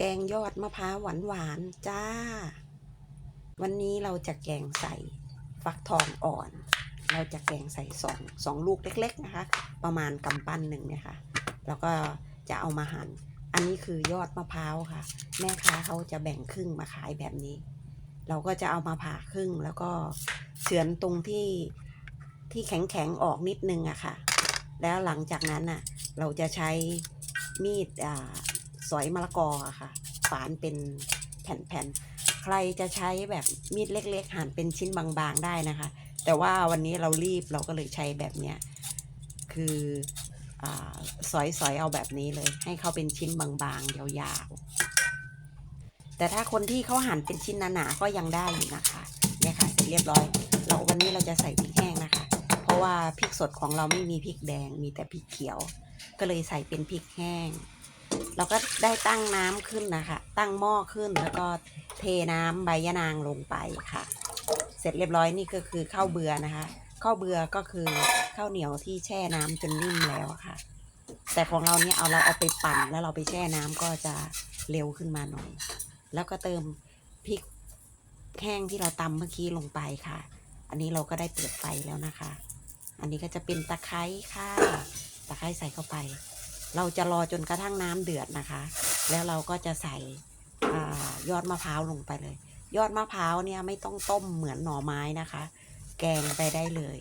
แกงยอดมะพร้าวหวานหวานๆจ้า วันนี้เราจะแกงใส่ฟักทองอ่อน เราจะแกงใส่สองสองลูกเล็ก ๆนะคะ ประมาณกำปั้นหนึ่งเนี่ยค่ะ แล้วก็จะเอามาหั่น อันนี้คือยอดมะพร้าวค่ะ แม่ค้าเขาจะแบ่งครึ่งมาขายแบบนี้ เราก็จะเอามาผ่าครึ่งแล้วก็เฉือนตรงที่ที่แข็งๆออกนิดนึงอะค่ะ แล้วหลังจากนั้นน่ะเราจะใช้มีดอ่า สอยมะละกอะค่ะ ฝานเป็นแผ่นๆ ใครจะใช้แบบมีดเล็ก ๆ หั่นเป็นชิ้นบางๆได้นะคะ แต่ว่าวันนี้เรารีบเราก็เลยใช้แบบเนี้ย คืออาสอยๆ เอาแบบนี้เลย ให้เขาเป็นชิ้นบางๆ ยาวๆ แต่ถ้าคนที่เขาหั่นเป็นชิ้นหนาๆ ก็ยังได้อยู่นะคะเนี่ยค่ะเสร็จเรียบร้อย เราวันนี้เราจะใส่พริกแห้งนะคะ เพราะว่าพริกสดของเราไม่มีพริกแดง มีแต่พริกเขียว ก็เลยใส่เป็นพริกแห้ง เราก็ได้ตั้งน้ำขึ้นนะคะ ตั้งหม้อขึ้นแล้วก็เทน้ำใบยะนางลงไปค่ะ เสร็จเรียบร้อยนี่ก็คือข้าวเบือนะคะ ข้าวเบือก็คือข้าวเหนียวที่แช่น้ำจนนิ่มแล้วค่ะ แต่ของเราเนี่ยเอาเราเอาไปปั่นแล้วเราไปแช่น้ำก็จะเร็วขึ้นมาหน่อย แล้วก็เติมพริกแห้งที่เราตำเมื่อกี้ลงไปค่ะ อันนี้เราก็ได้เปิดไฟแล้วนะคะ อันนี้ก็จะเป็นตะไคร้ค่ะ ตะไคร้ใส่เข้าไป เราจะรอจนกระทั่งน้ำเดือดนะคะ แล้วเราก็จะใส่อยอดมะพร้าวลงไปเลย ยอดมะพร้าวเนี่ยไม่ต้องต้มเหมือนหน่อไม้นะคะ แกงไปได้เลย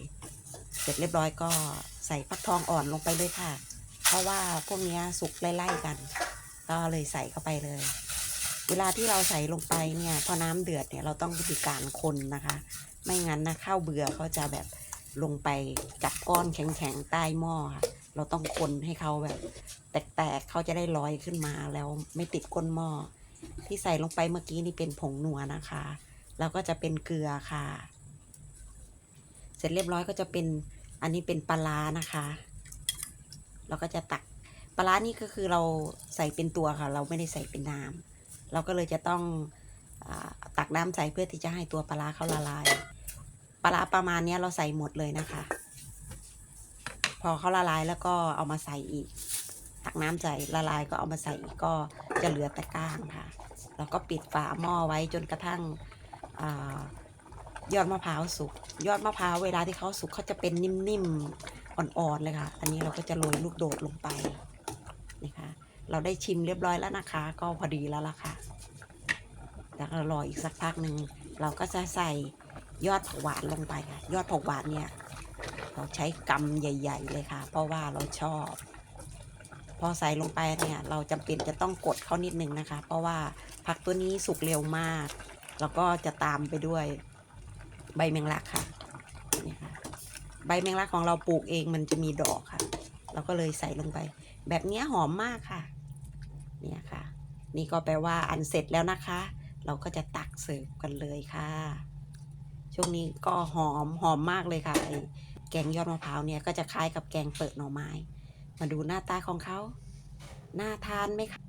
เสร็จเรียบร้อยก็ใส่ฟักทองอ่อนลงไปเลยค่ะ เพราะว่าพวกเนี้ยสุกไล่ๆกัน ก็เลยใส่เข้าไปเลย เวลาที่เราใส่ลงไปเนี่ยพอน้ำเดือดเนี่ยเราต้องวิธีการคนนะคะ ไม่งั้นนะข้าวเบื่อก็จะแบบลงไปจับก้อนแข็งๆใต้หม้อค่ะ เราต้องคนให้เขาแบบ แตกๆเขาจะได้ลอยขึ้นมาแล้วไม่ติดก้นหม้อที่ใส่ลงไปเมื่อกี้นี่เป็นผงนัวนะคะ แล้วก็จะเป็นเกลือค่ะ เสร็จเรียบร้อยก็จะเป็นอันนี้เป็นปลาร้านะคะเราก็จะตักปลาร้านี่ก็คือเราใส่เป็นตัวค่ะ เราไม่ได้ใส่เป็นน้ำเราก็เลยจะต้องอตักน้ำใส่เพื่อที่จะให้ตัวปลาร้าเขาละลาย ปลาร้าประมาณนี้เราใส่หมดเลยนะคะ อเขาละลายแล้วก็เอามาใส่อีก ตักน้ำใส่ละลายก็เอามาใส่อีกก็จะเหลือแต่ก้างค่ะ แล้วก็ปิดฝาหม้อไว้จนกระทั่งอยอดมะพร้าวสุก ยอดมะพร้าวเวลาที่เขาสุกเขาจะเป็นนิ่มๆ อ่อนๆ เลยค่ะ อันนี้เราก็จะโรยลูกโดดลงไปนี่ค่ะเราได้ชิมเรียบร้อยแล้วนะคะ ก็พอดีแล้วล่ะค่ะ แล้วรออีกสักพักหนึ่งเราก็จะใส่ยอดผักหวานลงไปค่ะ ยอดผักหวานเนี่ย เราใช้กำใหญ่ ๆ เลยค่ะ เพราะว่าเราชอบ พอใส่ลงไปเนี่ยเราจำเป็นจะต้องกดเขานิดนึงนะคะ เพราะว่าผักตัวนี้สุกเร็วมาก แล้วก็จะตามไปด้วยใบแมงลักค่ะนี่ค่ะ ใบแมงลักของเราปลูกเองมันจะมีดอกค่ะ เราก็เลยใส่ลงไป แบบนี้หอมมากค่ะ เนี่ยค่ะ นี่ก็แปลว่าอันเสร็จแล้วนะคะ เราก็จะตักเสิร์ฟกันเลยค่ะ ช่วงนี้ก็หอมหอมมากเลยค่ะไอแกงยอดมะพร้าวเนี่ยก็จะคล้ายกับแกงเปิดหน่อไม้ มาดูหน้าตาของเขาน่าทานไหมคะ